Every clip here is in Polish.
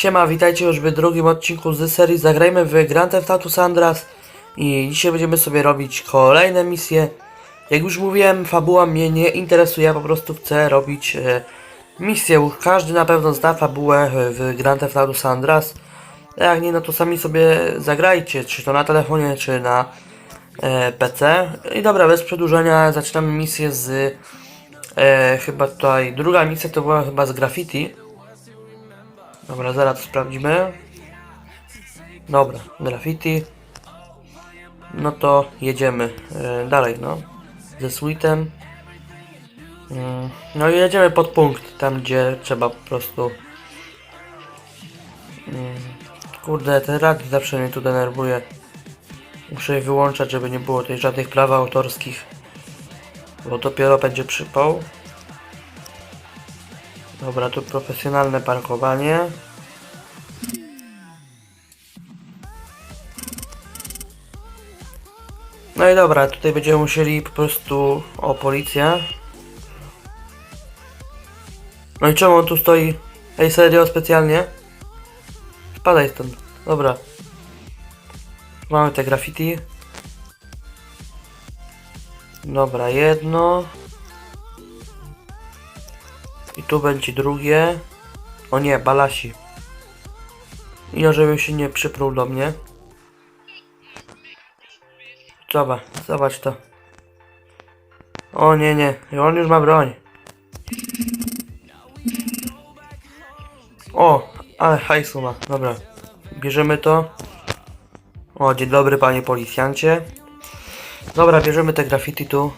Siema, witajcie już w drugim odcinku z serii Zagrajmy w Grand Theft Auto San Andreas i dzisiaj będziemy sobie robić kolejne misje. Jak już mówiłem, fabuła mnie nie interesuje, ja po prostu chcę robić e, misję. Każdy na pewno zna fabułę w Grand Theft Auto San Andreas. A Jak nie, no to sami sobie zagrajcie, czy to na telefonie, czy na e, PC. I dobra, bez przedłużenia zaczynamy misję z e, chyba tutaj, druga misja to była chyba z graffiti. Dobra, zaraz sprawdzimy. Dobra, graffiti. No to jedziemy e, dalej, no. Ze suitem. Mm, No i jedziemy pod punkt, tam gdzie trzeba po prostu. Mm, Kurde, ten radio zawsze mnie tu denerwuje. Muszę je wyłączać, żeby nie było tutaj żadnych praw autorskich. Bo dopiero będzie przypał. Dobra, tu profesjonalne parkowanie. No i dobra, tutaj będziemy musieli po prostu o policję. No i czemu on tu stoi? Ej, serio, specjalnie? Spadaj stąd. Dobra. Mamy te graffiti. Dobra, jedno. Tu będzie drugie. O nie, balasi. I no, żeby się nie przyprół do mnie. Zobacz, zobacz to. O nie, nie, on już ma broń. O, ale hajsu ma, dobra. Bierzemy to. O, dzień dobry panie policjancie. Dobra, bierzemy te graffiti tu.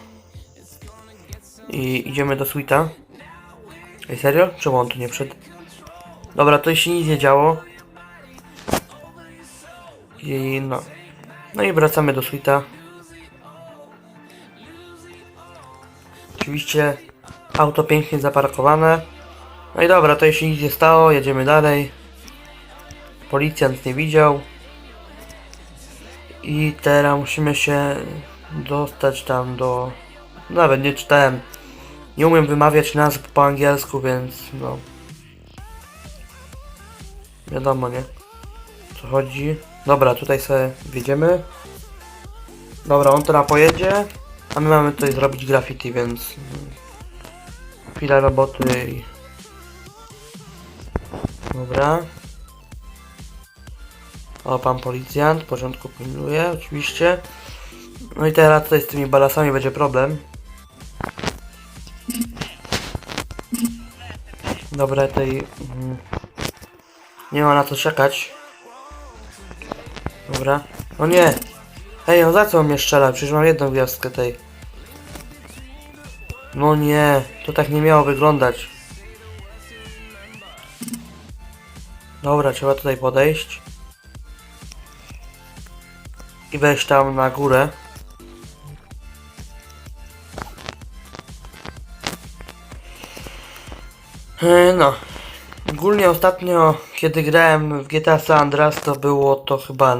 I idziemy do suita. Ej, serio? Czemu on tu nie wszedł? Dobra, to się nic nie działo. I no. No i wracamy do suita. Oczywiście auto pięknie zaparkowane. No i dobra, to się nic nie stało, jedziemy dalej. Policjant nie widział. I teraz musimy się dostać tam do... Nawet nie czytałem. Nie umiem wymawiać nazw po angielsku, więc no. Wiadomo, nie? Co chodzi. Dobra, tutaj sobie wjedziemy. Dobra, on teraz pojedzie. A my mamy tutaj zrobić graffiti, więc... mm, Chwila roboty i... Dobra. O, pan policjant, w porządku pilnuje, oczywiście. No i teraz tutaj z tymi balasami będzie problem. Dobra, tej... mm, Nie ma na co czekać. Dobra. O nie! Ej, on za co mnie strzela? Przecież mam jedną gwiazdkę tej. No nie, to tak nie miało wyglądać. Dobra, trzeba tutaj podejść. I wejść tam na górę. No. Ogólnie ostatnio, kiedy grałem w GTA San Andreas, to było to chyba...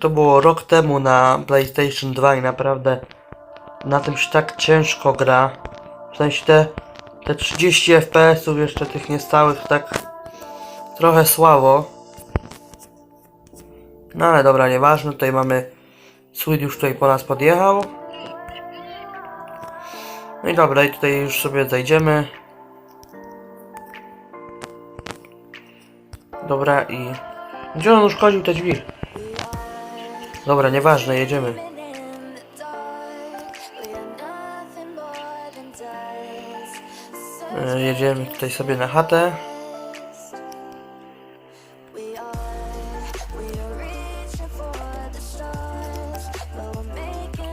To było rok temu na PlayStation 2 i naprawdę na tym się tak ciężko gra. W sensie te, te 30 FPS-ów jeszcze tych niestałych tak trochę słabo. No ale dobra, nieważne, tutaj mamy Sweet już tutaj po nas podjechał. No i dobra, i tutaj już sobie zajdziemy. Dobra i... Gdzie on uszkodził te drzwi? Dobra, nieważne, jedziemy. E, Jedziemy tutaj sobie na chatę.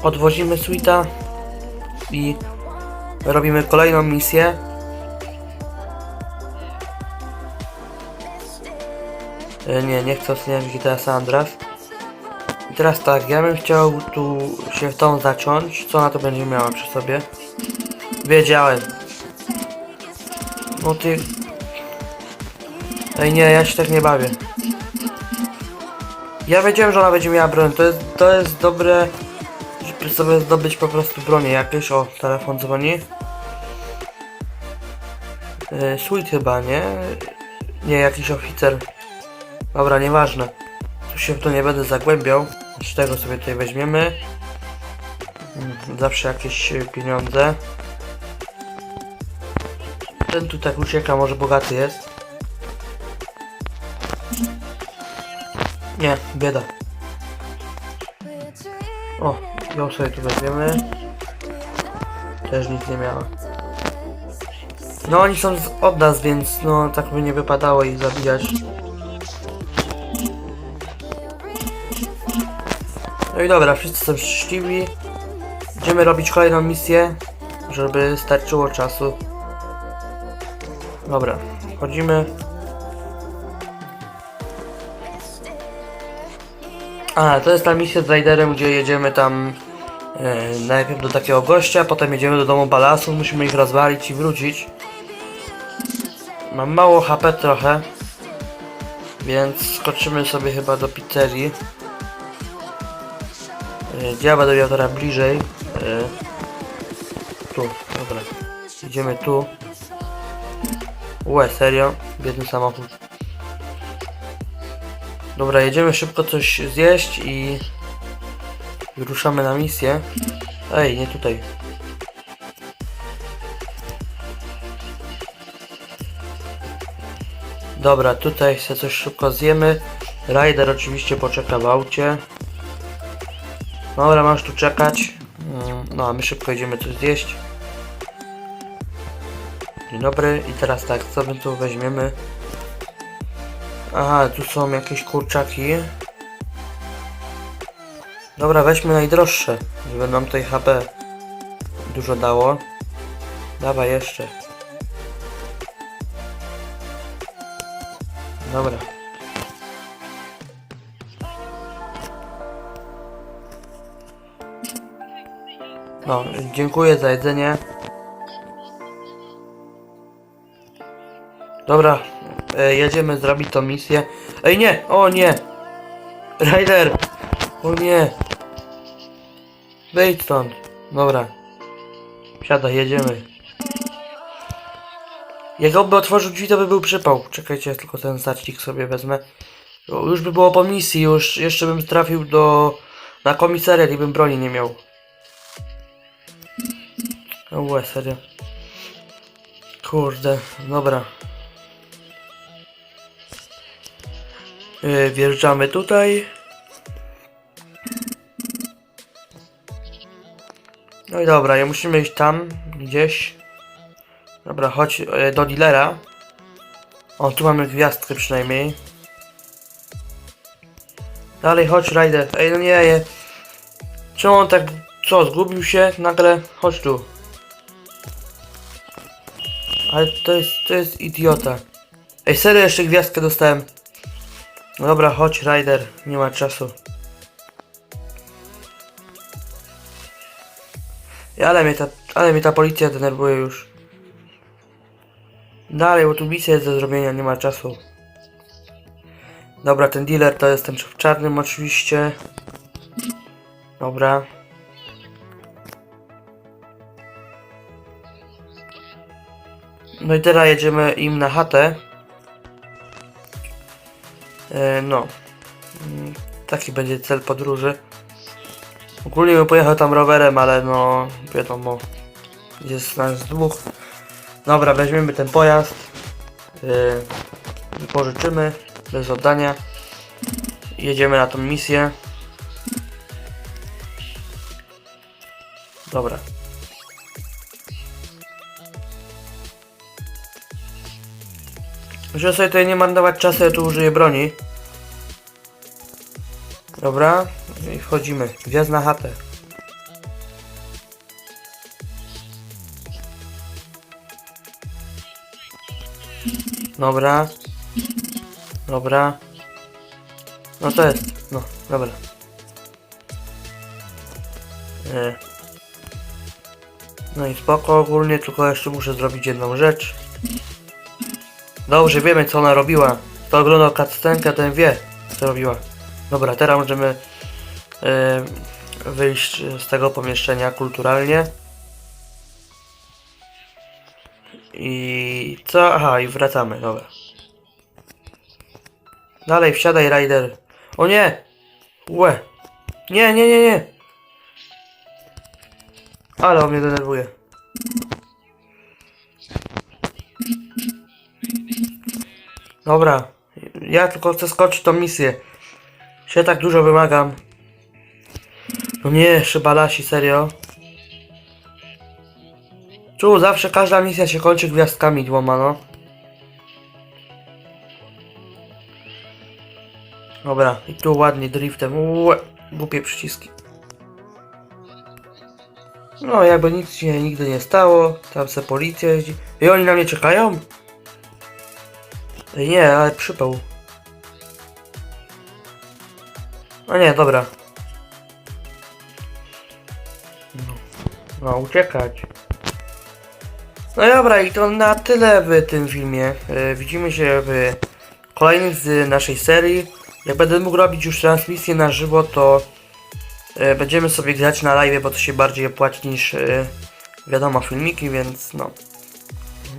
Odwozimy suita i robimy kolejną misję. Nie, nie chcę oceniać GTA San Andreas. I teraz tak, ja bym chciał tu się w tą zaciąć. Co na to będzie miała przy sobie? Wiedziałem. No ty... Ej nie, ja się tak nie bawię. Ja wiedziałem, że ona będzie miała broń. To jest, to jest dobre, żeby sobie zdobyć po prostu bronię jakieś. O, telefon dzwoni. Yy, sweet chyba, nie? Nie, jakiś oficer. Dobra, nieważne. Tu się w to nie będę zagłębiał. Z tego sobie tutaj weźmiemy. Zawsze jakieś e, pieniądze. Ten tu tak ucieka, może bogaty jest. Nie, bieda. O, ją sobie tu weźmiemy. Też nic nie miała. No oni są od nas, więc no tak by nie wypadało ich zabijać. No i dobra, wszyscy są szczęśliwi. Idziemy robić kolejną misję, żeby starczyło czasu. Dobra, wchodzimy. A, to jest ta misja z Raiderem, gdzie jedziemy tam e, najpierw do takiego gościa, potem jedziemy do domu balasu, musimy ich rozwalić i wrócić. Mam mało HP trochę, więc skoczymy sobie chyba do pizzerii. E, będę miał teraz bliżej? E, Tu, dobra. Idziemy tu. Łe, serio? Biedny samochód. Dobra, jedziemy szybko coś zjeść i ruszamy na misję. Ej, nie tutaj. Dobra, tutaj sobie coś szybko zjemy. Rider oczywiście poczeka w aucie. Dobra, masz tu czekać. No, a my szybko idziemy coś zjeść. Dzień dobry. I teraz tak, co my tu weźmiemy? Aha, tu są jakieś kurczaki. Dobra, weźmy najdroższe, żeby nam tej HP dużo dało. Dawaj jeszcze. Dobra. No, dziękuję za jedzenie. Dobra, e, jedziemy zrobić tą misję. Ej nie, o nie! Ryder! O nie! Wejdź stąd. Dobra. Siadaj, jedziemy. Jak on by otworzył drzwi, to by był przypał. Czekajcie, tylko ten znacznik sobie wezmę. Już by było po misji, już jeszcze bym trafił do... na komisariat i bym broni nie miał. O, łe, serio. Kurde, dobra. Yy, wjeżdżamy tutaj. No i dobra, ja musimy iść tam, gdzieś. Dobra, chodź e, do dealera. O, tu mamy gwiazdkę przynajmniej. Dalej, chodź, Ryder. Ej, no nie, je. Czemu on tak, co, zgubił się nagle? Chodź tu. Ale to jest, to jest idiota. Ej, serio, jeszcze gwiazdkę dostałem. Dobra, chodź, Ryder. Nie ma czasu. Ale mnie ta, ale mnie ta policja denerwuje już. Dalej, bo tu misja jest do zrobienia, nie ma czasu. Dobra, ten dealer to jest ten w czarnym oczywiście. Dobra. No i teraz jedziemy im na chatę. E, no. Mm, Taki będzie cel podróży. Ogólnie bym pojechał tam rowerem, ale no wiadomo. Jest nas dwóch. Dobra, weźmiemy ten pojazd. Yy, wypożyczymy bez oddania. Jedziemy na tą misję. Dobra. Muszę sobie tutaj nie marnować czasu, ja tu użyję broni. Dobra, i wchodzimy. Gwiazd na chatę. Dobra. Dobra. No to jest. No, dobra. E. No i spoko ogólnie, tylko jeszcze muszę zrobić jedną rzecz. Dobrze, wiemy co ona robiła. Kto oglądał cutscenkę, ten wie co robiła. Dobra, teraz możemy e, wyjść z tego pomieszczenia kulturalnie. I co? Aha, i wracamy, dobra. Dalej, wsiadaj, Rider. O nie! Łe! Nie, nie, nie, nie! Ale on mnie denerwuje. Dobra, ja tylko chcę skoczyć tą misję. Się tak dużo wymagam. No nie, szybalasi, serio. Tu zawsze każda misja się kończy gwiazdkami dwoma, no. Dobra, i tu ładnie driftem. Ue, głupie przyciski. No, jakby nic się nigdy nie stało. Tam se policja jeździ. I oni na mnie czekają? Nie, ale przypał. No nie, dobra. No, uciekać. No dobra, i to na tyle w tym filmie. E, widzimy się w kolejnym z naszej serii. Jak będę mógł robić już transmisję na żywo, to e, będziemy sobie grać na live, bo to się bardziej opłaci niż e, wiadomo filmiki, więc no.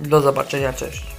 Do zobaczenia, cześć.